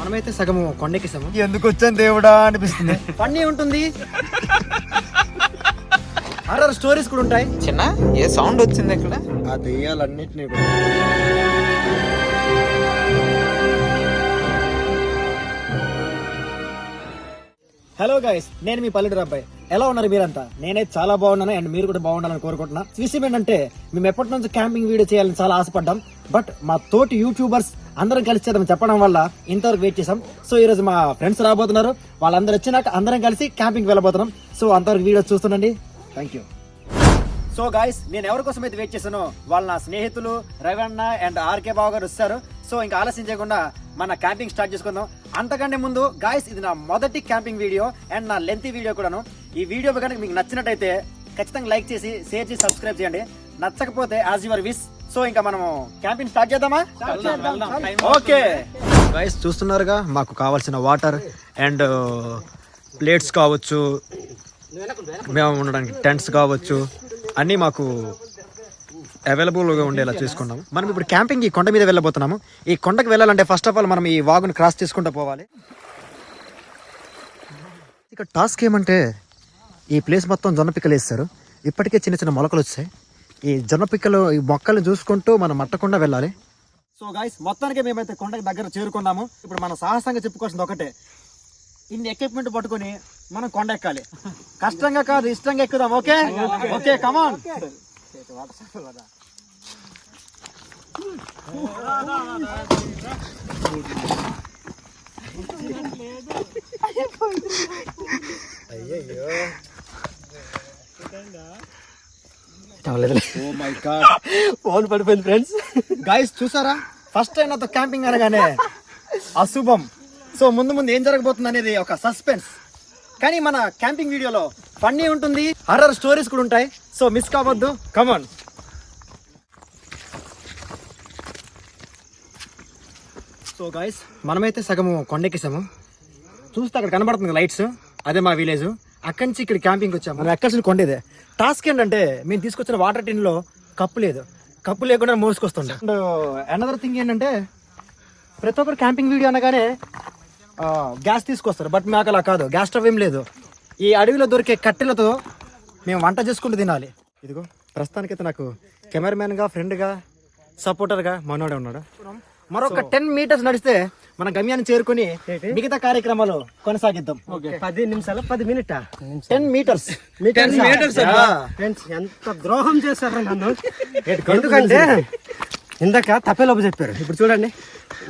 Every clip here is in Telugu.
మనమైతే సగము కొండెక్కిసాము ఎందుకు వచ్చాను దేవుడా అనిపిస్తుంది. ఫన్నీ ఉంటుంది. హర్రర్ స్టోరీస్ కూడా ఉంటాయి. చిన్న ఏ సౌండ్ వచ్చింది ఇక్కడ? ఆ దెయ్యాలన్నింటినీ కూడా. హలో గైస్ నేను మీ పల్లెటూరు అబ్బాయి. ఎలా ఉన్నారు మీరంతా? నేనే చాలా బాగున్నాను అండ్ మీరు కూడా బాగుండాలని కోరుకుంటున్నా. విషయం ఏంటంటే మేము ఎప్పటి నుంచి క్యాంపింగ్ వీడియో చేయాలని చాలా ఆశపడ్డాం. బట్ మా తోటి యూట్యూబర్స్ అందరం కలిసి చేద్దాం చెప్పడం వల్ల ఇంతవరకు వెయిట్ చేసాం సో ఈరోజు మా ఫ్రెండ్స్ రాబోతున్నారు. వాళ్ళందరూ వచ్చినాక అందరం కలిసి క్యాంపింగ్ వెళ్ళబోతున్నాం. సో అంతవరకు వీడియో చూస్తుండండి. థ్యాంక్ యూ సో గాయస్ నేను ఎవరి కోసం అయితే వెయిట్ చేశానో వాళ్ళ నా స్నేహితులు రవణ అండ్ ఆర్కే బాబు గారు వస్తారు. సో ఇంకా ఆలస్యం చేయకుండా మన క్యాంపింగ్ స్టార్ట్ చేసుకుందాం. అంతకంటే ముందు గాయస్ ఇది నా మొదటి క్యాంపింగ్ వీడియో అండ్ నా లెంతీ వీడియో కూడాను. ఈ వీడియో కనుక మీకు నచ్చినట్టయితే ఖచ్చితంగా లైక్ చేసి షేర్ చేసి సబ్స్క్రైబ్ చేయండి. నచ్చకపోతే యాజ్ యువర్ విస్ సో ఇంకా మనము క్యాంపింగ్ స్టార్ట్ చేద్దామా? ఓకే. గాయస్ చూస్తున్నారుగా మాకు కావాల్సిన వాటర్ అండ్ ప్లేట్స్ కావచ్చు. మేము ఉండడానికి టెంట్స్ కావచ్చు. అన్నీ మాకు అవైలబుల్గా ఉండేలా చూసుకున్నాము. మనం ఇప్పుడు క్యాంపింగ్ ఈ కొండ మీద వెళ్ళబోతున్నాము. ఈ కొండకి వెళ్ళాలంటే ఫస్ట్ ఆఫ్ ఆల్ మనం ఈ వాగును క్రాస్ చేసుకుంటూ పోవాలి. ఇక టాస్క్ ఏమంటే ఈ ప్లేస్ మొత్తం జొన్న పిక్కలు వేస్తారు ఇప్పటికే చిన్న చిన్న మొలకలు వచ్చాయి. ఈ జొన్న పిక్కలు ఈ మొక్కలను చూసుకుంటూ మనం మట్టకుండా వెళ్ళాలి. సో గాయస్ మొత్తానికి మేమైతే కొండకి దగ్గర చేరుకున్నాము. ఇప్పుడు మన సాహసంగా చెప్పుకోవాల్సింది ఒకటే. ఇన్ని ఎక్విప్మెంట్ పట్టుకొని మనం కొండ ఎక్కాలి. కష్టంగా కాదు ఇష్టంగా ఎక్కుదాం okay? Okay come on God phone పడిపోయింది ఫ్రెండ్స్ గాయస్ చూసారా? ఫస్ట్ టైం నాతో క్యాంపింగ్ అనగానే అశుభం. సో ముందు ముందు ఏం జరగబోతుంది అనేది ఒక సస్పెన్స్ కానీ మన క్యాంపింగ్ వీడియోలో ఫన్నీ ఉంటుంది హర్రర్ స్టోరీస్ కూడా ఉంటాయి. సో మిస్ కావద్దు. కమాన్ సో గాయస్ మనమైతే సగము కొండెక్కేసాము. చూస్తే అక్కడ కనబడుతుంది లైట్స్ అదే మా విలేజ్ అక్కడి నుంచి ఇక్కడ క్యాంపింగ్ వచ్చాము. మనం ఎక్కాల్సిన కొండేదే? టాస్క్ ఏంటంటే మేము తీసుకొచ్చిన వాటర్ టిన్లో కప్పు లేదు. కప్పు లేకుండా మోసుకొస్తుండే. అండ్ అనదర్ థింగ్ ఏంటంటే ప్రతి ఒక్కరు క్యాంపింగ్ వీడియో అనగానే గ్యాస్ తీసుకొస్తారు. బట్ మాకు అలా కాదు. గ్యాస్ స్టవ్ ఏం లేదు. ఈ అడవిలో దొరికే కట్టెలతో మేము వంట చేసుకుంటూ తినాలి. ఇదిగో ప్రస్తుతానికైతే నాకు కెమెరామెన్గా ఫ్రెండ్గా సపోర్టర్గా మనోడే ఉన్నాడు. మరొక టెన్ మీటర్స్ నడిస్తే మన గమ్యాన్ని చేరుకొని మిగతా కార్యక్రమాలు కొనసాగిద్దాం. పది నిమిషాలు? పది మినిట్? టెన్ మీటర్స్ ఫ్రెండ్స్ ఎంత ద్రోహం చేశారు నన్ను. ఎందుకంటే ఇందాక తప్పేలోపు చెప్పారు. ఇప్పుడు చూడండి.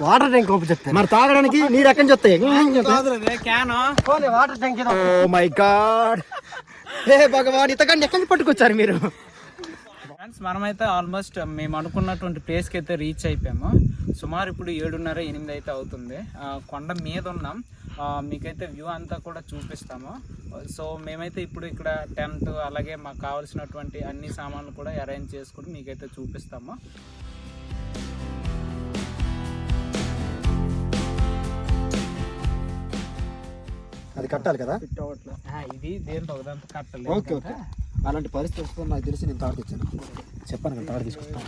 వాటర్ ట్యాంక్ ఓపు చెప్పారు. మరి తాగడానికి నీరు ఎక్కడి నుంచి వస్తాయి పోనీ water tank oh my God hey భగవాన్ ఇంతకంటే ఎక్కడి నుంచి పట్టుకొచ్చారు మీరు? ఫ్రెండ్స్ మనమైతే ఆల్మోస్ట్ మేము అనుకున్నటువంటి ప్లేస్కి అయితే రీచ్ అయిపోయాము. సుమారు ఇప్పుడు ఏడున్నర ఎనిమిది అయితే అవుతుంది కొండ మీద ఉన్నాం. మీకైతే వ్యూ అంతా కూడా చూపిస్తాము. సో మేమైతే ఇప్పుడు ఇక్కడ టెంట్ అలాగే మాకు కావాల్సినటువంటి అన్ని సామాన్లు కూడా అరేంజ్ చేసుకుని మీకైతే చూపిస్తాము. అది కట్టాలి కదా? ఇది దేంతో కట్టలేదు ఓకే ఓకే. అలాంటి పరిస్థితి వస్తుందని నాకు తెలిసి నేను తాడు తెచ్చాను. చెప్పాను కదా తాడు తీసుకొస్తాను.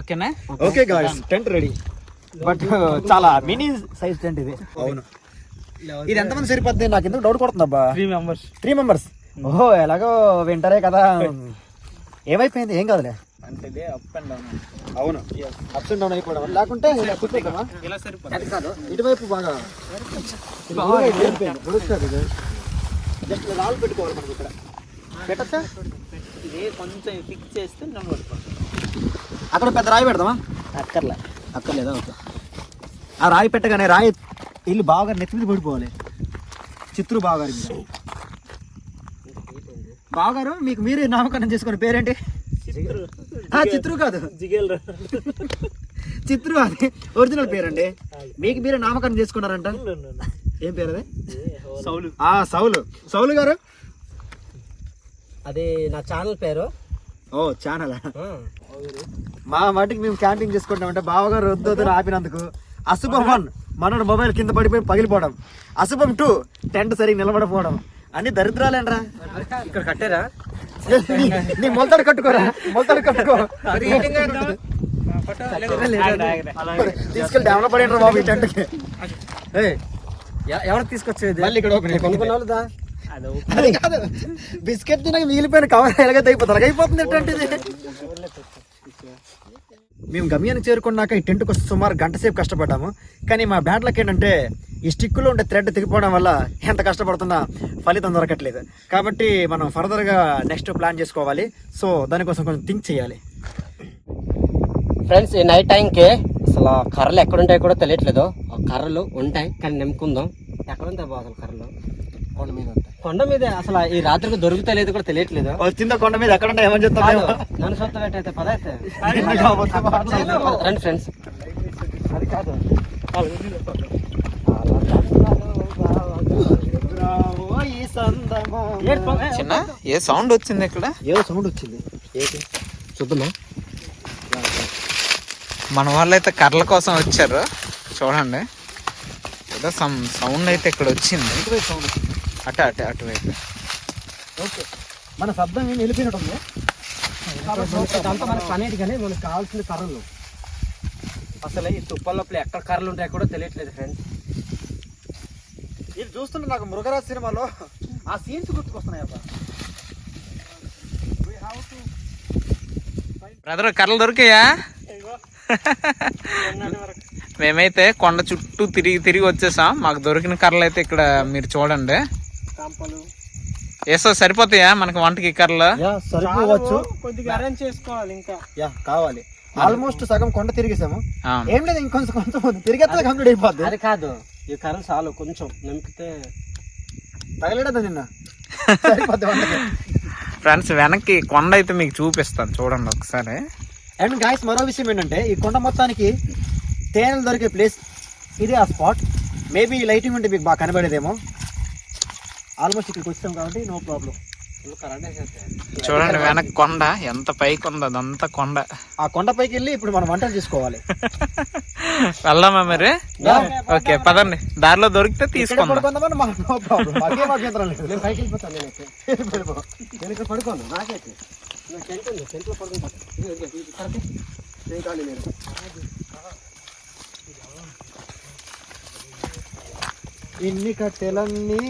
ఓకేనా? Okay guys tent ready but చాలా మినీ సైజ్ టెంట్ ఇది. అవును. ఇది ఎంతమంది సరిపోద్ది నాకు ఎందుకు డౌట్ కొడుతుందబ్బా త్రీ మెంబర్స్ త్రీ మెంబర్స్ ఓహో ఎలాగో వింటారే కదా. ఏమైపోయింది? ఏం కాదులే. అంటే అప్ అండ్ డౌన్ అవును. అప్స్ అండ్ డౌన్ అయిపోవడం. లేకుంటే ఇలా సరిపోతుంది కాదు. ఇటువైపు బాగా. జస్ట్ రాళ్ళు పెట్టుకోవాలి మనకి ఇక్కడ. పెట్టచ్చా? ఇది కొంచెం ఫిక్స్ చేస్తే నిలబడుతుంది అక్కడ పెద్ద రాయి పెడదామా? అక్కర్లే. అక్కర్లేదా? ఓకే. ఆ రాయి పెట్టగానే రాయి ఇల్లు బాగా నెత్తి మీద పడిపోవాలి. చిత్రు బావగారి మీద. బావగారు మీకు మీరే నామకరణం చేసుకున్న పేరేంటి? ఆ, చిత్రు కాదు. చిత్రు అది. ఒరిజినల్ పేరండి. మీకు మీరే నామకరణం చేసుకున్నారంట? ఏం పేరు అది? సౌలు. ఆ సౌలు. సౌలు గారు అది నా ఛానల్ పేరు. Oh channel? మా మటుకు మేము క్యాంపింగ్ చేసుకుంటామంటే బావగారు అని ఆపినందుకు. అశుభం వన్ మనోడు మొబైల్ కింద పడిపోయి పగిలిపోవడం. అశుభం టూ టెంట్ సరిగ్గా నిలబడపోవడం అన్ని దరిద్రాలేంట్రా? ఇక్కడ కట్టారా? నీ మొలతాడు కట్టుకోరా? మొలతాడు కట్టుకో. తీసుకెళ్ళి డెవలప్ పడి బాబు ఈ టెంట్కి. ఎవరు తీసుకొచ్చేది? మళ్ళీ ఇక్కడ. అది కాదు. బిస్కెట్ తినక మిగిలిపోయిన కవర్ ఎలాగైతే అయిపోతుంది అలాగైపోతుంది ఎట్లాంటిది మేము గమ్యాన్ని చేరుకున్నాక ఈ టెంట్ కోసం సుమారు గంట సేపు కష్టపడ్డాము. కానీ మా బ్యాడ్ లక్ ఏంటంటే ఈ స్టిక్కులో ఉండే థ్రెడ్ తెగిపోవడం వల్ల ఎంత కష్టపడుతున్నా ఫలితం దొరకట్లేదు. కాబట్టి మనం ఫర్దర్గా నెక్స్ట్ ప్లాన్ చేసుకోవాలి. సో దానికోసం కొంచెం థింక్ చేయాలి. ఫ్రెండ్స్ ఈ నైట్ టైంకి అసలు ఆ కర్రలు ఎక్కడ ఉంటాయో కూడా తెలియట్లేదు. ఆ కర్రలు ఉంటాయి కానీ నింపుకుందాం. ఎక్కడ ఉంటాయి బాగా అసలు కర్రలు? కొండ మీద ఉంటాయి. కొండ మీద అసలు ఈ రాత్రికి దొరుకుతలేదు కూడా తెలియట్లేదు? వచ్చిందో కొండ మీద ఎక్కడ ఉంటాయి ఏమని చెప్తాం మేము? నన్ను సొంత పెట్టయితే పద అయితే. రండి ఫ్రెండ్స్. అది కాదు. రావో ఈ సందమామ. చిన్న ఏ సౌండ్ వచ్చింది ఇక్కడ? ఏదో సౌండ్ వచ్చింది? ఏంటి? చూద్దామా? మన వాళ్ళు అయితే కర్రల కోసం వచ్చారు. చూడండి. ఏదో సమ్ సౌండ్ అయితే ఇక్కడ వచ్చింది. సౌండ్ వచ్చింది అటు అటు అటువైపు ఓకే. మన శబ్దం ఏమి వెళ్ళిపోయినట్టుంది? ఇదంతా మనకి పనేటి కానీ మనకు కావాల్సిన కర్రలు. అసలు ఈ తుప్పల లోపల ఎక్కడ కర్రలు ఉంటాయో కూడా తెలియట్లేదు ఫ్రెండ్స్ ఇది చూస్తుంటే నాకు మృగరాజ్ సినిమాలో ఆ సీన్స్ గుర్తుకొస్తున్నాయి అబ్బా. బ్రదర్ కర్రలు దొరికాయా? మేమైతే కొండ చుట్టూ తిరిగి తిరిగి వచ్చేసాం. మాకు దొరికిన కర్రలు అయితే ఇక్కడ మీరు చూడండి. ఏసో సరిపోతాయా మనకి వంటకి కర్రలు? యా సరిపోవచ్చు. కొద్దిగా అరేంజ్ చేసుకోవాలి ఇంకా. యా కావాలి. ఆల్మోస్ట్ సగం కొండ తిరిగేసాము. ఏం లేదు ఇంకొంచెం కొంచెం తిరిగేస్తే కంప్లీట్ అయిపోద్ది. అది కాదు ఈ కర్రలు చాలు కొంచెం నింపితే తగలేడదా నిన్న? ఫ్రెండ్స్ వెనక్కి కొండ అయితే మీకు చూపిస్తాను. చూడండి ఒకసారి. అండ్ గాయస్ మరో విషయం ఏంటంటే ఈ కొండ మొత్తానికి తేనెలు దొరికే ప్లేస్ ఇదే ఆ స్పాట్. మేబీ లైటింగ్ ఉంటే మీకు బాగా కనబడేదేమో. ఆల్మోస్ట్ ఇక్కడికి వచ్చాం కాబట్టి నో ప్రాబ్లం. చూడండి వెనక్కి కొండ ఎంత పైకి ఉంది అదంతా కొండ. ఆ కొండపైకి వెళ్ళి ఇప్పుడు మనం వంటలు చేసుకోవాలి. వెళ్దామా మరి? ఓకే పదండి. దారిలో దొరికితే తీసుకుందాం. పైకి పడుకోను. నాకైతే. నా టెంట్ ఉంది. టెంట్లో పడుకుంటాను ఇదిగో, ఇదిగో, ఇది కరెక్టే. నేను ఖాళీ నేను ఇన్ని కట్టెలన్నీ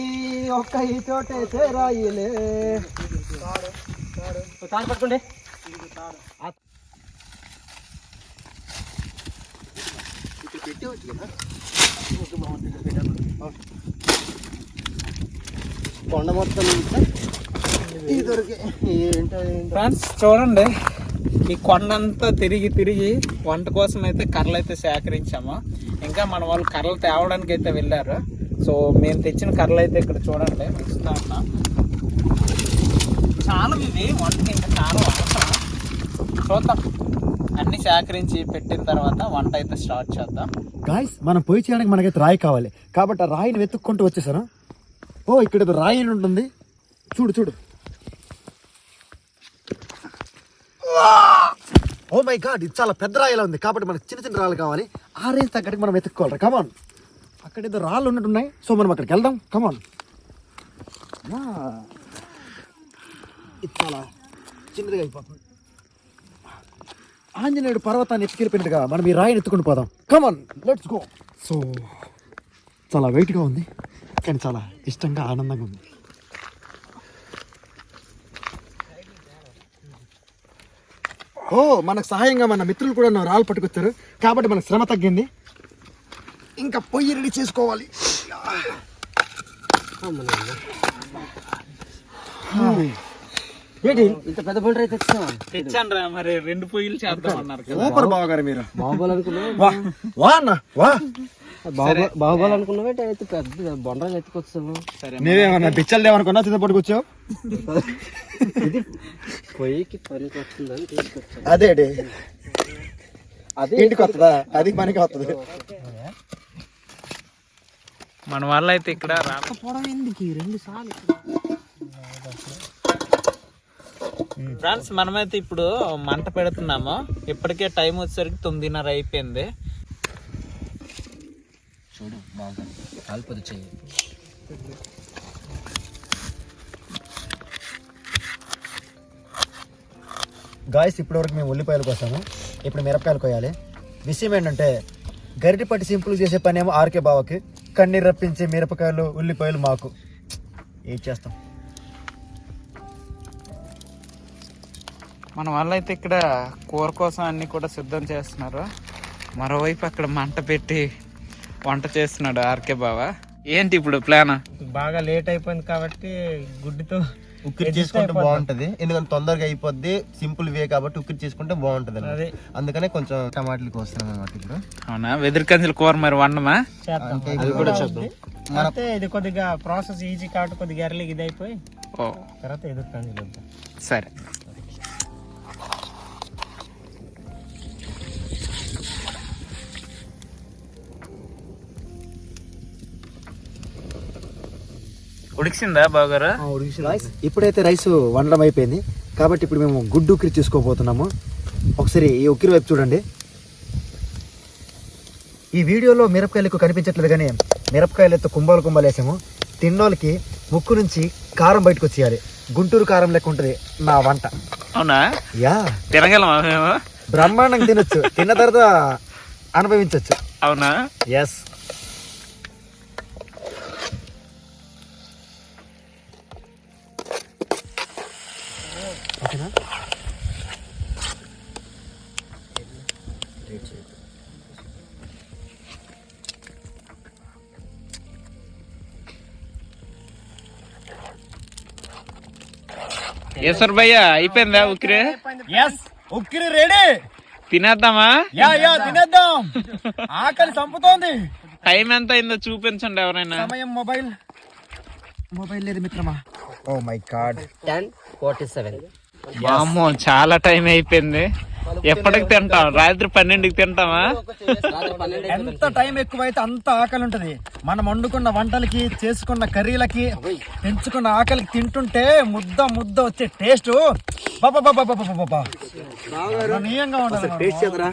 ఒక్క ఈ చోటే చేరాయిలే. తాడు పట్టుకోండి. కొండ మొత్తం ఇది ఫ్రెండ్స్ చూడండి. ఈ కొండంతా తిరిగి తిరిగి వంట కోసం అయితే కర్రలు అయితే సేకరించాము. ఇంకా మన వాళ్ళు కర్రలు తేవడానికి అయితే వెళ్ళారు. సో మేము తెచ్చిన కర్రలు అయితే ఇక్కడ చూడండి ఇస్తా ఉన్నా. చాలా ఇవి వంటకి ఇంకా చాలా అవసరం చూద్దాం. అన్ని సేకరించి పెట్టిన తర్వాత వంట అయితే స్టార్ట్ చేద్దాం. గాయస్ మనం పొయ్యి చేయడానికి మనకైతే రాయి కావాలి. కాబట్టి ఆ రాయిని వెతుక్కుంటూ వచ్చేసాను. ఓ ఇక్కడ రాయి అని ఉంటుంది. చూడు చూడు. ఓ మై గాడ్ ఇది చాలా పెద్ద రాయిలా ఉంది. కాబట్టి మనకు చిన్న చిన్న రాళ్ళు కావాలి. ఆ రేంజ్ తగ్గట్టుకు మనం వెతుక్కోవాలి. కమాన్ అక్కడ ఏదో రాళ్ళు ఉన్నట్టున్నాయి. సో మనం అక్కడికి వెళ్దాం. కమాన్ ఇది చాలా చిన్నదిగా అయిపోతుంది. ఆంజనేయుడు పర్వతాన్ని ఎత్తుకెళ్ళిపోయినట్టుగా మనం ఈ రాయిని ఎత్తుకుని పోదాం. కమాన్ లెట్స్ గో సో చాలా వెయిట్గా ఉంది. కానీ చాలా ఇష్టంగా ఆనందంగా ఉంది. ఓ మనకు సహాయంగా మన మిత్రులు కూడా రాళ్ళు పట్టుకొచ్చారు. కాబట్టి మనకు శ్రమ తగ్గింది. ఇంకా పొయ్యి రెడీ చేసుకోవాలి. ఏంటి? ఇంత పెద్ద బండి అయితే తెచ్చావా? తెచ్చాను రా మరి రెండు పొయ్యిలు చేద్దాం అన్నారు సూపర్ బావగారు మీరు. బాహుబలి అనుకున్నావు వా వా అన్న వా. బాహుబలి అనుకున్నావు అయితే పెద్ద బొండరాలు ఎత్తుకొచ్చావు. సరే నేనేమన్నా బిచ్చలు లేవనుకున్నా చిన్న పట్టుకొచ్చావు? పొయ్యికి పనికి వస్తుందని తీసుకొచ్చాను. అదే అదే అదే ఇంటికి వస్తుందా అది మనకి వస్తుంది మన వాళ్ళు అయితే ఇక్కడ? ఫ్రెండ్స్ మనమైతే ఇప్పుడు మంట పెడుతున్నాము. ఇప్పటికే టైం వచ్చేసరికి తొమ్మిదిన్నర అయిపోయింది. చూడు బాగా కాలిపోదు చెయ్యి. గాయస్ ఇప్పటివరకు మేము ఉల్లిపాయలు కోసాము. ఇప్పుడు మిరపకాయలు కొయ్యాలి విషయం ఏంటంటే గరిటి పట్టి సింపుల్ చేసే పని ఏమో ఆర్కే బావకి. కన్నీరు రప్పించే మిరపకాయలు ఉల్లిపాయలు మాకు. ఏం చేస్తాం? మన వాళ్ళు అయితే ఇక్కడ కూర కోసం అన్ని కూడా సిద్ధం చేస్తున్నారు. మరోవైపు అక్కడ మంట పెట్టి వంట చేస్తున్నాడు ఆర్కే బావ. ఏంటి ఇప్పుడు ప్లాన్? బాగా లేట్ అయిపోయింది కాబట్టి గుడ్డుతో ఉక్కిరి చేసుకుంటే బాగుంటది. ఎందుకంటే తొందరగా అయిపోద్ది. సింపుల్ వే కాబట్టి ఉక్కిరి చేసుకుంటే బాగుంటది అన్నమాట. అందుకనే కొంచెం టమాటాలకి వస్తున్నాం అనమాట ఇప్పుడు. అవునా? వెదురు కంచుల కూర మరి వండమా? చేద్దాం. అంటే అది కూడా. అయితే ఇది కొద్దిగా ప్రాసెస్ ఈజీ కాబట్టి కొద్దిగా ఎర్లీ ఇది అయిపోయి ఓ. తర్వాత ఎదుర్కొని వెళ్దాం సరే. ఉడికిసిందా బాగారు? రైస్ ఇప్పుడైతే రైస్ వండడం అయిపోయింది. కాబట్టి ఇప్పుడు మేము గుడ్డు ఉక్కిరి తీసుకోబోతున్నాము ఒకసారి ఈ ఉక్కిరి వైపు చూడండి. ఈ వీడియోలో మిరపకాయలు ఎక్కువ కనిపించట్లేదు కానీ మిరపకాయలతో కుంభాలు కుంభాలు వేసాము. తిన్నోళ్ళకి ముక్కు నుంచి కారం బయటకు వచ్చేయాలి. గుంటూరు కారం లెక్క ఉంటుంది నా వంట. అవునా? యా. తినగలమా బ్రహ్మాండంగా తినొచ్చు. తిన్న తర్వాత అనుభవించవచ్చు అవునా? ఎస్ ఈశ్వర్ భయ్య అయిపోయిందా ఉక్కిరి ఎస్ ఉక్కిరి రెడీ తినేద్దామా? యా యా తినేద్దాం. ఆకలి చంపుతోంది. టైం ఎంత అయిందో చూపించండి ఎవరైనా. సమయం మొబైల్. మొబైల్ లేదు మిత్రమా. ఓ my God ten forty seven వామ్మో చాలా టైం అయిపోయింది. ఎప్పటికి తింటాం? రాత్రి పన్నెండుకి తింటామా? ఎంత టైం ఎక్కువైతే అంత ఆకలి ఉంటది మనం వండుకున్న వంటలకి చేసుకున్న కర్రీలకి పెంచుకున్న ఆకలికి తింటుంటే ముద్ద ముద్ద వచ్చే టేస్ట్. టేస్ట్ చేద్దరా.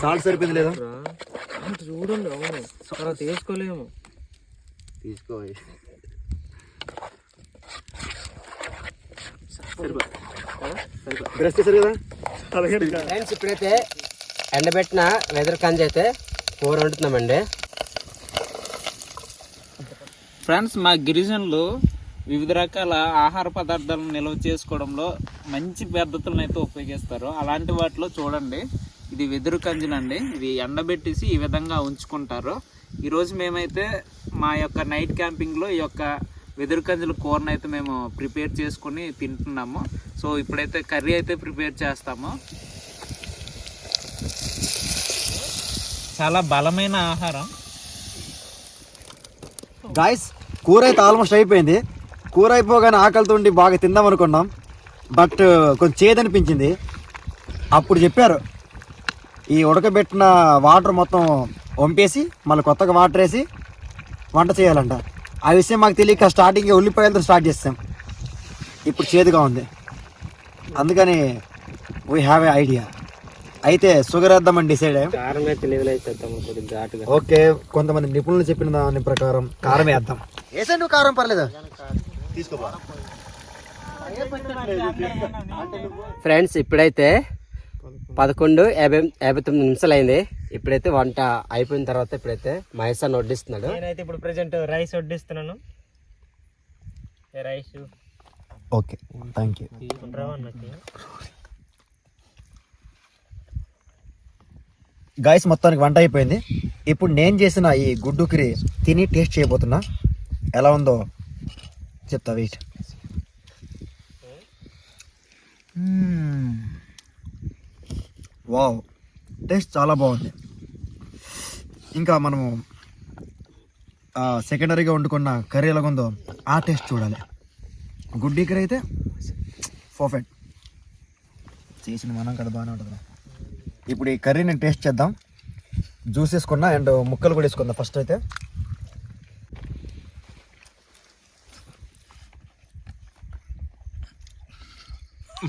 సాల్ట్ సరిపోయింది లేదా? తీసుకోలేము. తీసుకో బ్రష్ చేశారు కదా? ఫ్రెండ్స్ ఇప్పుడైతే ఎండబెట్టిన వెదర్ కంజ అయితే కూర వండుతున్నామండి. ఫ్రెండ్స్ మా గిరిజనులు వివిధ రకాల ఆహార పదార్థాలను నిల్వ చేసుకోవడంలో మంచి పద్ధతులను అయితే ఉపయోగిస్తారు. అలాంటి వాటిలో చూడండి ఇది వెదురు కంజులండి ఇవి ఎండబెట్టేసి ఈ విధంగా ఉంచుకుంటారు. ఈరోజు మేమైతే మా యొక్క నైట్ క్యాంపింగ్లో ఈ యొక్క వెదురుకంజుల కూరను అయితే మేము ప్రిపేర్ చేసుకుని తింటున్నాము. సో ఇప్పుడైతే కర్రీ అయితే ప్రిపేర్ చేస్తాము. చాలా బలమైన ఆహారం. గాయస్ కూర అయితే ఆల్మోస్ట్ అయిపోయింది. కూర అయిపోగానే ఆకలితో ఉండి బాగా తిందాం అనుకున్నాం. బట్ uh, కొంచెం చేదనిపించింది. అప్పుడు చెప్పారు ఈ ఉడకబెట్టిన వాటర్ మొత్తం వంపేసి మళ్ళీ కొత్తగా వాటర్ వేసి వంట చేయాలంట. ఆ విషయం మాకు తెలియక స్టార్టింగ్ ఉల్లిపాయలతో స్టార్ట్ చేస్తాం. ఇప్పుడు చేదుగా ఉంది. అందుకని వీ హ్యావ్ ఏ ఐడియా అయితే షుగర్ వేద్దామని డిసైడ్ అయ్యాం. ఓకే కొంతమంది నిపుణులు చెప్పిన దాని ప్రకారం కారం వేద్దాం. వేసండి నువ్వు కారం పర్లేదు? తీసుకోబా ఫ్రెండ్స్ ఇప్పుడైతే పదకొండు యాభై యాభై తొమ్మిది నిమిషాలు అయింది ఇప్పుడైతే వంట అయిపోయిన తర్వాత ఇప్పుడైతే మహేష్ అన్న వడ్డిస్తున్నాడు. నేనైతే ఇప్పుడు present rice వడ్డిస్తున్నాను. Rice? Okay thank you guys మొత్తానికి వంట అయిపోయింది. ఇప్పుడు నేను చేసిన ఈ గుడ్డుకిరి తిని టేస్ట్ చేయబోతున్నా. ఎలా ఉందో చెప్తా వెయిట్. వావ్ టేస్ట్ చాలా బాగుంది. ఇంకా మనము సెకండరీగా వండుకున్న కర్రీ ఎలాగుందో ఆ టేస్ట్ చూడాలి. గుడ్డి కర్రీ అయితే పర్ఫెక్ట్ చేసిన మనం కదా బాగానే ఉంటుంది ఇప్పుడు ఈ కర్రీని టేస్ట్ చేద్దాం. జ్యూస్ వేసుకున్నా అండ్ ముక్కలు కూడా వేసుకుందాం ఫస్ట్ అయితే.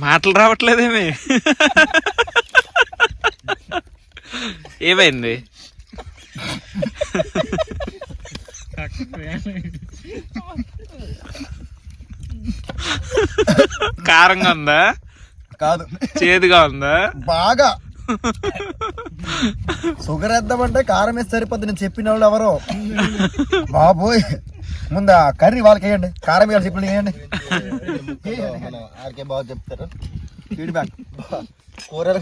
మాటలు రావట్లేదేమి? ఏమైంది? కారంగా ఉందా? కాదు. చేదుగా ఉందా? బాగా. షుగర్ వేద్దామంటే కారం వేసి సరిపోద్ది. నేను చెప్పిన వాళ్ళు ఎవరో. బాబోయ్. ముందు ఆ కర్రీ వాళ్ళకి వేయండి. కారం వేయాలి చెప్పండి వేయండి. ఆర్కే బాగా చెప్తారు. ఫీడ్బ్యాక్ కూరలు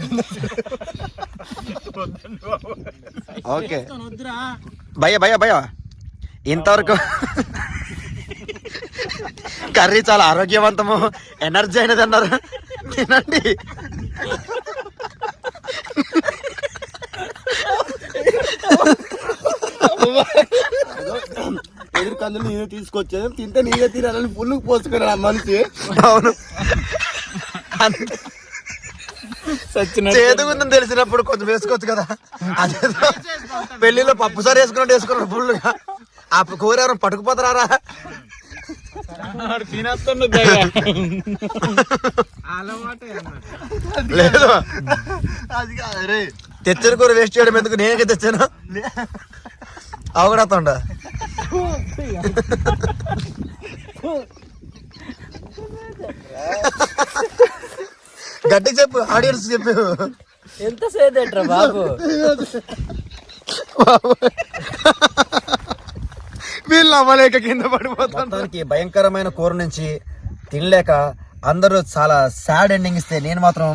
ఓకే. భయ భయ భయ ఇంతవరకు కర్రీ చాలా ఆరోగ్యవంతము ఎనర్జీ అయినది అన్నారు. తినండి. ఎదురు కందులు నేనే తీసుకొచ్చాను. తింటే నేనే తినాలని ఫుల్ పోసుకున్నాను ఆ మనిషి. అవును. చేదుగుందని తెలిసినప్పుడు కొంచెం వేసుకోవచ్చు కదా. అదేదో పెళ్ళిలో పప్పు సార్ వేసుకున్నట్టు వేసుకున్నాడు ఫుల్గా ఆ కూర ఎవరైనా పట్టుకుపోతారా లేదు. అది తెచ్చిన కూర వేస్ట్ చేయడం ఎందుకు? నేనే తెచ్చాను? అవగడతాండ? గట్టి చెప్పు ఆడియన్స్ చెప్పు. ఎంత సేదేట్రా బాబు? వీళ్ళు అవ్వలేక కింద పడిపోతానికి భయంకరమైన కూర నుంచి తినలేక అందరూ చాలా సాడ్ ఎండింగ్ ఇస్తే నేను మాత్రం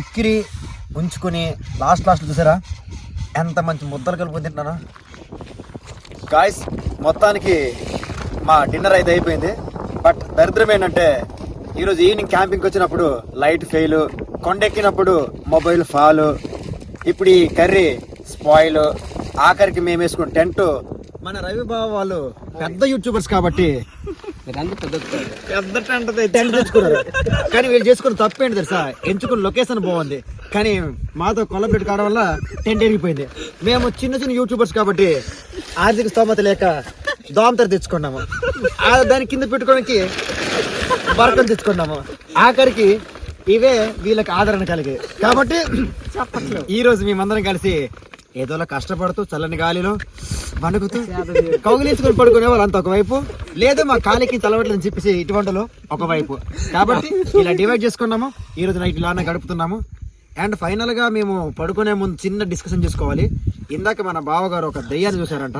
ఉక్కిరి ఉంచుకుని లాస్ట్ లాస్ట్ చూసారా? ఎంత మంచి ముద్దలు కలుపుకొని తింటున్నాను? గాయస్ మొత్తానికి మా డిన్నర్ అయితే అయిపోయింది. బట్ దరిద్రం ఏంటంటే ఈరోజు ఈవినింగ్ క్యాంపింగ్కి వచ్చినప్పుడు లైట్ ఫెయిల్ కొండెక్కినప్పుడు మొబైల్ ఫాలు ఇప్పుడు ఈ కర్రీ స్పాయిల్ ఆఖరికి మేము వేసుకున్న టెంట్. మన రవి బాబు వాళ్ళు పెద్ద యూట్యూబర్స్ కాబట్టి పెద్ద టెంట్ టెంట్ తెచ్చుకున్నారు. కానీ వీళ్ళు చేసుకున్న తప్పేంటి తెలుసా? ఎంచుకున్న లొకేషన్ బాగుంది. కానీ మాతో కొల్లబెట్టి కావడం వల్ల టెంట్ ఎరిగిపోయింది. మేము చిన్న చిన్న యూట్యూబర్స్ కాబట్టి ఆర్థిక స్తోమత లేక దోమతర తెచ్చుకున్నాము. ఆ దాని కింద పెట్టుకోవడానికి బరకం తెచ్చుకున్నాము. ఆఖరికి ఇవే వీళ్ళకి ఆదరణ కలిగాయి కాబట్టి ఈ రోజు మేమందరం కలిసి ఏదోలా కష్టపడుతూ చల్లని గాలిలో వణుకుతూ కౌగిలించుకొని పడుకునే వాళ్ళు అంత ఒకవైపు. లేదు మా కాలికి చలవట్లని చెప్పేసి ఇటువంటిలో ఒకవైపు. కాబట్టి ఇలా డివైడ్ చేసుకున్నాము. ఈ రోజు నైట్ ఇలానే గడుపుతున్నాము. అండ్ ఫైనల్గా మేము పడుకునే ముందు చిన్న డిస్కషన్ చేసుకోవాలి. ఇందాక మన బావగారు ఒక దెయ్యాన్ని చూసారంట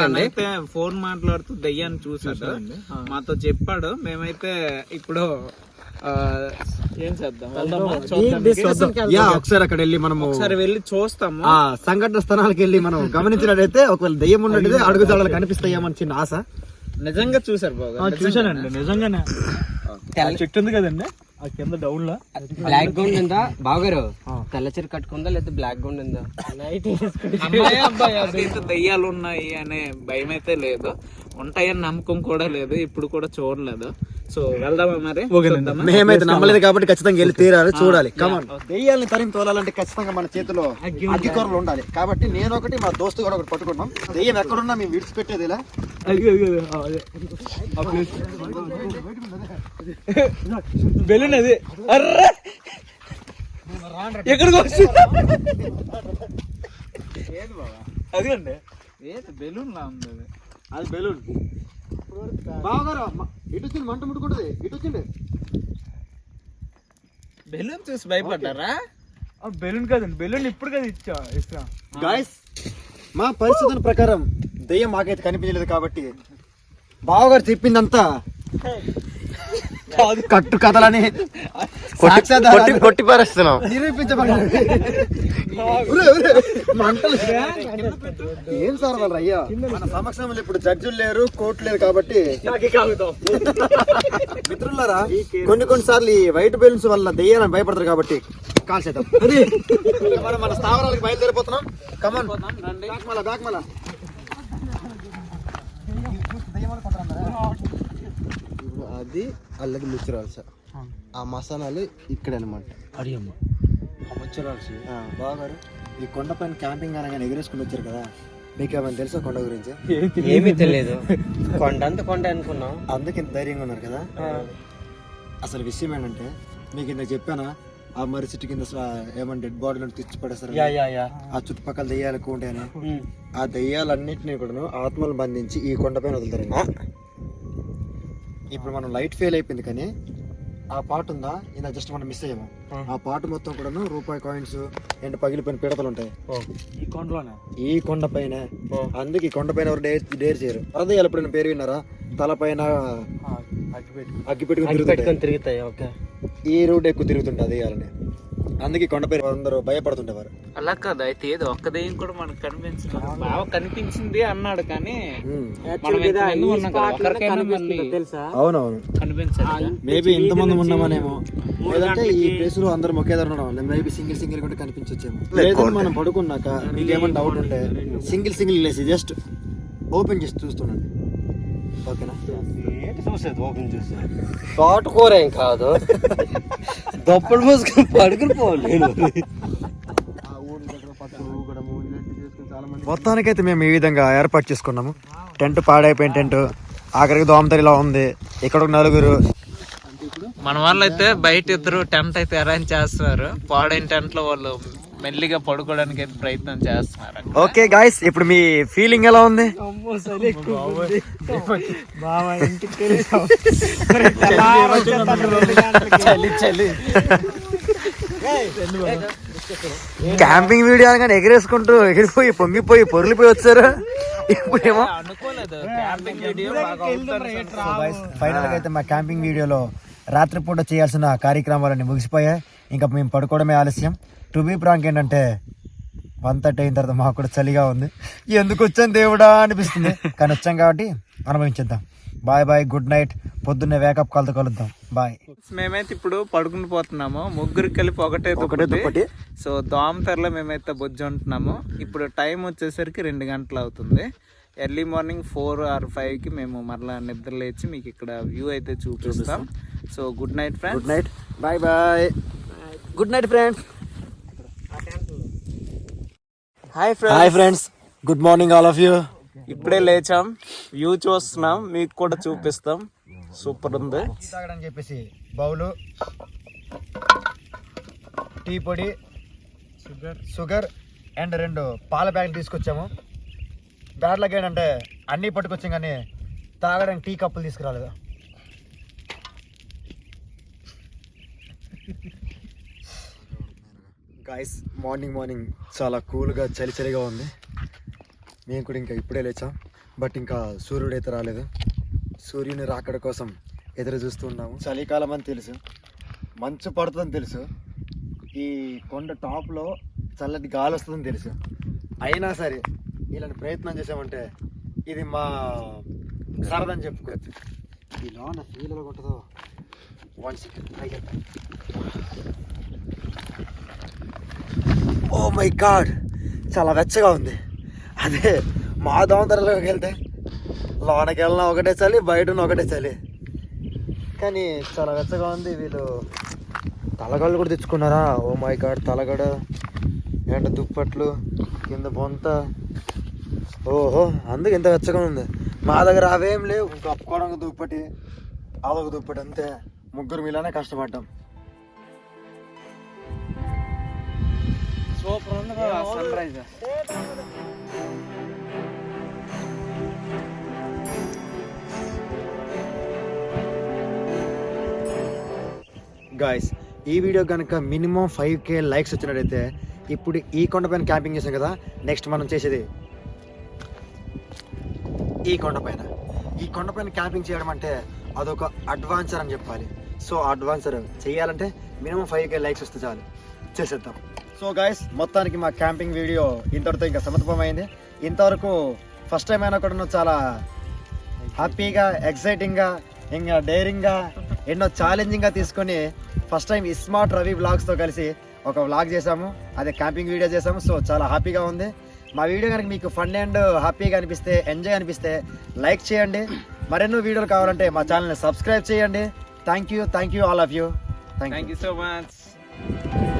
తనైతే ఫోన్ మాట్లాడుతూ దయ్యాన్ని చూసాడు మాతో చెప్పాడు. మేమైతే ఇప్పుడు ఏం చేద్దాం? యా ఒకసారి అక్కడ వెళ్ళి మనము ఒకసారి వెళ్ళి చూస్తాము. ఆ సంఘటన స్థలానికి వెళ్ళి మనం గమనించినట్టయితే ఒకవేళ దెయ్యం ఉన్నట్టయితే అడుగుజాడలు కనిపిస్తాయేమని చిన్న ఆశ. నిజంగా చూసారు బాగా చూశానండి. నిజంగానే. చెట్టు ఉంది కదండి. కింద డౌన్లో? బ్లాక్ గౌండ్ ఉందా? బావగారు తెల్ల చీర కట్టుకుందా లేదా బ్లాక్ గౌండ్ ఉందా? నైట్ దయ్యాలు ఉన్నాయి అనే భయం అయితే లేదు. ఉంటాయని నమ్మకం కూడా లేదు ఇప్పుడు కూడా చూడలేదు. సో వెళ్దామా మరి? మేమైతే నమ్మలేదు కాబట్టి ఖచ్చితంగా వెళ్ళి తీరాలి చూడాలి. కమాన్ దెయ్యాలని తరిమి తోలాలంటే ఖచ్చితంగా మన చేతిలో అగ్గికొరలు ఉండాలి. కాబట్టి నేను ఒకటి మా దోస్తు కూడా ఒకటి పట్టుకున్నాం. దెయ్యం ఎక్కడున్నా మేము విడిచిపెట్టేది ఇలా బెలూన్ అది అర్రే! ఎక్కడికి వస్తుంది అది అండి ఏది? బెలూన్ లా ఉంది అది. బెలూన్. బావగారు ఇటు వచ్చింది మంట ముట్టుకుంటుంది. ఇటు వచ్చింది బెలూన్ చూసి భయపడ్డారా? బెలూన్ కదండి బెలూన్ ఇప్పుడు కదా ఇచ్చా ఇస్తా. గాయస్ మా పరిస్థితుల ప్రకారం దెయ్యం మాకైతే కనిపించలేదు కాబట్టి బావగారు చెప్పిందంతా కట్టు కథలని సాక్ష్యాధారాలు కొట్టి పారేస్తున్నాం ఏం సార్ వాళ్ళు అయ్యా? మన సమక్షంలో ఇప్పుడు జడ్జిలు లేరు కోర్టు లేదు కాబట్టి. మిత్రులారా కొన్ని కొన్ని సార్లు ఈ వైట్ బెలూన్స్ వల్ల దెయ్యాలని భయపడతారు కాబట్టి కాల్ చేద్దాం అది మనం మన స్థావరాలకు బయలుదేరిపోతున్నాం. కమన్ బ్యాక్మల బ్యాక్మల అది అల్లకి ముచ్చిరాల్స ఆ మసాలాలు ఇక్కడ అనమాట బాగారు ఈ కొండపైన క్యాంపింగ్ అనగానే ఎగరేసుకుని వచ్చారు కదా. మీకు ఏమైనా తెలుసా కొండ గురించి? ఏమీ తెలియదు. కొండ అంత కొండ అనుకున్నాం. అందుకే ఇంత ధైర్యంగా ఉన్నారు కదా. అసలు విషయం ఏంటంటే మీకు ఇంత చెప్పానా ఆ మరిసిటి కింద స్వ- ఏమన్నా డెడ్ బాడీలను తెచ్చి పడేస్తారు యా యా యా. ఆ చుట్టుపక్కల దెయ్యాలు ఎక్కువ ఉంటాయని. ఆ దెయ్యాలన్నింటినీ కూడా ఆత్మలు బంధించి ఈ కొండపైన వదులుతారండి ఇప్పుడు మనం లైట్ ఫెయిల్ అయిపోయింది కానీ ఆ పాట ఉందా? ఇలా జస్ట్ మనం మిస్ అయ్యాము. ఆ పాట మొత్తం కూడాను రూపాయి కాయిన్స్ అండ్ పగిలిపోయిన పీడతలు ఉంటాయి. ఈ కొండలోనే? ఈ కొండ పైన అందుకే ఈ కొండ పైన ఎవరు డేర్ డేర్ చేయరు. హృదయాలు ఎప్పుడైనా పేరు విన్నారా? తల పైన అగ్గి పెట్టుకుని తిరుగుతుంటాయి. పెట్టుకొని తిరుగుతాయి ఓకే. ఈ రూట్ ఎక్కువ తిరుగుతుంటాయి దెయ్యాలని అందుకే ఈ కొండ పైన అందరూ భయపడుతుండేవారు. అలా కాదు అయితే ఏదో ఒక్క దెయ్యం కూడా మనకు కనిపించలేదు బావ కనిపించింది అన్నాడు కానీ అవునవును. కనిపించాలి మేబీ ఇంతమంది ఉన్నామనేమో. లేదంటే ఈ ప్లేస్లో అందరూ ఒకే దగ్గర ఉండడం మేబీ సింగిల్ సింగిల్ కూడా కనిపించొచ్చేమో. లేదా మనం పడుకున్నాక మీకు ఏమైనా డౌట్ ఉంటే సింగిల్ సింగిల్ లేసి జస్ట్ ఓపెన్ చేసి చూస్తుండండి. ఓకేనా? ఏంటి చూసేది ఓపెన్ చూసే తోటకూర ఏం కాదు. దొప్పలు మూసుకొని పడుకుని పోవాలి మొత్తానికైతే మేము ఈ విధంగా ఏర్పాటు చేసుకున్నాము. టెంట్ పాడైపోయిన టెంట్ ఆఖరికి దోమతరి ఇలా ఉంది. ఇక్కడ ఒక నలుగురు. మన వాళ్ళు అయితే బయట ఇద్దరు టెంట్ అయితే అరేంజ్ చేస్తున్నారు. పాడైన టెంట్లో వాళ్ళు మెల్లిగా పడుకోవడానికి అయితే ప్రయత్నం చేస్తున్నారు. ఓకే గాయస్ ఇప్పుడు మీ ఫీలింగ్ ఎలా ఉంది? చలి చలి. క్యాంపింగ్ వీడియో అనగానే ఎగిరేసుకుంటూ ఎగిరిపోయి పొంగిపోయి పొరులిపోయి వచ్చారు? ఇప్పుడేమో అనుకోలేదు. క్యాంపింగ్ వీడియో ఫైనల్గా అయితే మా క్యాంపింగ్ వీడియోలో రాత్రిపూట చేయాల్సిన కార్యక్రమాలన్నీ ముగిసిపోయాయి. ఇంకా మేము పడుకోవడమే ఆలస్యం. టు బీ ప్రాంక్ ఏంటంటే వన్ థర్టీ అయిన తర్వాత మాకు కూడా చలిగా ఉంది. ఎందుకు వచ్చాను దేవుడా అనిపిస్తుంది. కానీ వచ్చాం కాబట్టి అనుభవించేద్దాం. బాయ్ బాయ్ గుడ్ నైట్ పొద్దున్నే వేకప్ కాల్తో కలుద్దాం. బాయ్ మేమైతే ఇప్పుడు పడుకుని పోతున్నాము. ముగ్గురు కలిపి ఒకటే ఒకటే దుప్పటి. సో దోమతెరలో మేమైతే బొజ్జు ఉంటున్నాము. ఇప్పుడు టైం వచ్చేసరికి రెండు గంటలు అవుతుంది. ఎర్లీ మార్నింగ్ ఫోర్ ఆర్ ఫైవ్కి మేము మరలా నిద్ర లేచి మీకు ఇక్కడ వ్యూ అయితే చూపిస్తాం. So good night friends good night bye bye good night friends hi hi friends good morning all of you ఇప్పుడే లేచాం. వ్యూ చూస్తున్నాం. మీకు కూడా చూపిస్తాం. సూపర్ ఉంది. తాగడానికి చెప్పేసి బౌలు టీ పొడి షుగర్ షుగర్ అండ్ రెండు పాల ప్యాకెట్ తీసుకొచ్చాము. బ్యాడ్ లక్ ఏంటంటే అన్నీ పట్టుకొచ్చాం కానీ తాగడానికి టీ కప్పులు తీసుకురాలేదు. గాయస్ మార్నింగ్ మార్నింగ్ చాలా కూల్గా చలి చలిగా ఉంది. మేము కూడా ఇంకా ఇప్పుడే లేచాం. బట్ ఇంకా సూర్యుడు అయితే రాలేదు. సూర్యుని రాకడ కోసం ఎదురు చూస్తూ ఉన్నాము. చలికాలం అని తెలుసు. మంచు పడుతుందని తెలుసు. ఈ కొండ టాప్లో చల్లటి గాలి వస్తుందని తెలుసు. అయినా సరే ఇలాంటి ప్రయత్నం చేసామంటే ఇది మా సరదని చెప్పుకోవచ్చు. ఈ లోన ఫీల్ ఎలా ఉంటుందో? One second oh my God చాలా వెచ్చగా ఉంది. అదే మా దోమతరలోకి వెళ్తే లోనకి వెళ్ళినా ఒకటే చలి బయట ఒకటే చలి. కానీ చాలా వెచ్చగా ఉంది. వీళ్ళు తలగళ్ళు కూడా తెచ్చుకున్నారా? ఓ మై గాడ్ తలగడ ఎండ దుప్పట్లు కింద బొంత. ఓహో అందుకు ఇంత వెచ్చగా ఉంది. మా దగ్గర అవేం లేవు. కప్పుకోవడానికి దుప్పటి అదొక దుప్పటి అంతే. ముగ్గురు మీలానే కష్టపడ్డాం. సూపర్ ఉంది సన్ రైజ్ గాయస్ ఈ వీడియో కనుక మినిమం ఫైవ్ కే లైక్స్ వచ్చినట్టయితే ఇప్పుడు ఈ కొండపైన క్యాంపింగ్ చేసాం కదా నెక్స్ట్ మనం చేసేది ఈ కొండపైన. ఈ కొండపైన క్యాంపింగ్ చేయడం అంటే అదొక అడ్వాన్సర్ అని చెప్పాలి. సో అడ్వాన్సర్ చేయాలంటే మినిమం ఫైవ్ కే లైక్స్ వస్తే చాలు. చేసేద్దాం. సో గాయస్ మొత్తానికి మా క్యాంపింగ్ వీడియో ఇంతటితో ఇంకా సమర్పమైంది. ఇంతవరకు ఫస్ట్ టైం అయినా కూడా చాలా హ్యాపీగా ఎక్సైటింగ్గా ఇంకా డైరింగ్గా ఎన్నో ఛాలెంజింగ్గా తీసుకొని ఫస్ట్ టైం స్మార్ట్ రవి బ్లాగ్స్తో కలిసి ఒక వ్లాగ్ చేసాము అదే క్యాంపింగ్ వీడియో చేసాము సో చాలా హ్యాపీగా ఉంది. మా వీడియో కనుక మీకు ఫన్ అండ్ హ్యాపీగా అనిపిస్తే ఎంజాయ్ అనిపిస్తే లైక్ చేయండి. మరెన్నో వీడియోలు కావాలంటే మా ఛానల్ని సబ్స్క్రైబ్ చేయండి. Thank you thank you all of you thank you so much